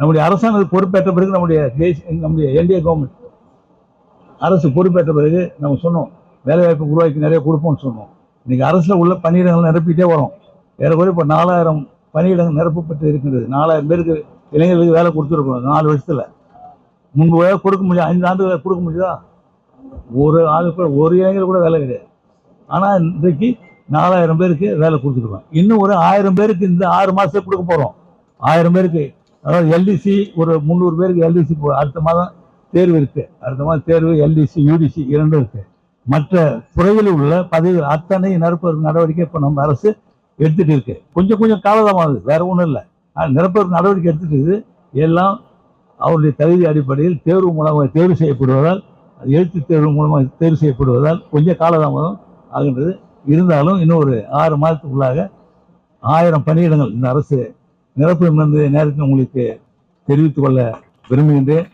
நம்முடைய அரசாங்கம் பொறுப்பேற்ற பிறகு நம்முடைய தேசிய நம்முடைய என்டிஏ கவர்மெண்ட் அரசு பொறுப்பேற்ற பிறகு நம்ம சொன்னோம் வேலைவாய்ப்பு உருவாக்கி நிறைய கொடுப்போம்னு சொன்னோம். இன்னைக்கு அரசில் உள்ள பணியிடங்கள் நிரப்பிட்டே வரோம். ஏறக்குறைய இப்போ நாலாயிரம் பணியிடங்கள் நிரப்பப்பட்டு இருக்கின்றது. நாலாயிரம் பேருக்கு இளைஞர்களுக்கு வேலை கொடுத்துருக்கோம் நாலு வருஷத்தில். முன்பு வேலை கொடுக்க முடியும் ஐந்து ஆண்டுகள் கொடுக்க முடியுதா? ஒரு ஆளுக்கு ஒரு இளைஞர் கூட வேலை கிடையாது. ஆனால் இன்றைக்கு நாலாயிரம் பேருக்கு வேலை கொடுத்துருக்கோம். இன்னும் ஒரு ஆயிரம் பேருக்கு இந்த ஆறு மாதத்துக்கு கொடுக்க போகிறோம் ஆயிரம் பேருக்கு அதாவது எல்டிசி ஒரு முந்நூறு பேருக்கு எல்டிசி அடுத்த மாதம் தேர்வு இருக்கு. அடுத்த மாதம் தேர்வு எல்டிசி யூடிசி இரண்டும் இருக்கு. மற்ற துறைகளில் உள்ள பதவிகள் அத்தனை நிரப்புவதற்கு நடவடிக்கை இப்போ நம்ம அரசு எடுத்துட்டு இருக்கு. கொஞ்சம் கொஞ்சம் காலதாமது வேற ஒன்றும் இல்லை. ஆனால் நிரப்புவதற்கு நடவடிக்கை எடுத்துட்டு இருக்குது எல்லாம் அவருடைய தகுதி அடிப்படையில் தேர்வு மூலமாக தேர்வு செய்யப்படுவதால் எழுத்து தேர்வு மூலமாக தேர்வு செய்யப்படுவதால் கொஞ்சம் காலதாமதம் ஆகின்றது. இருந்தாலும் இன்னும் ஒரு ஆறு மாதத்துக்குள்ளாக ஆயிரம் பணியிடங்கள் இந்த அரசு நிரப்பும் என்பதை நேரத்தில் உங்களுக்கு தெரிவித்துக் கொள்ள விரும்புகின்றேன்.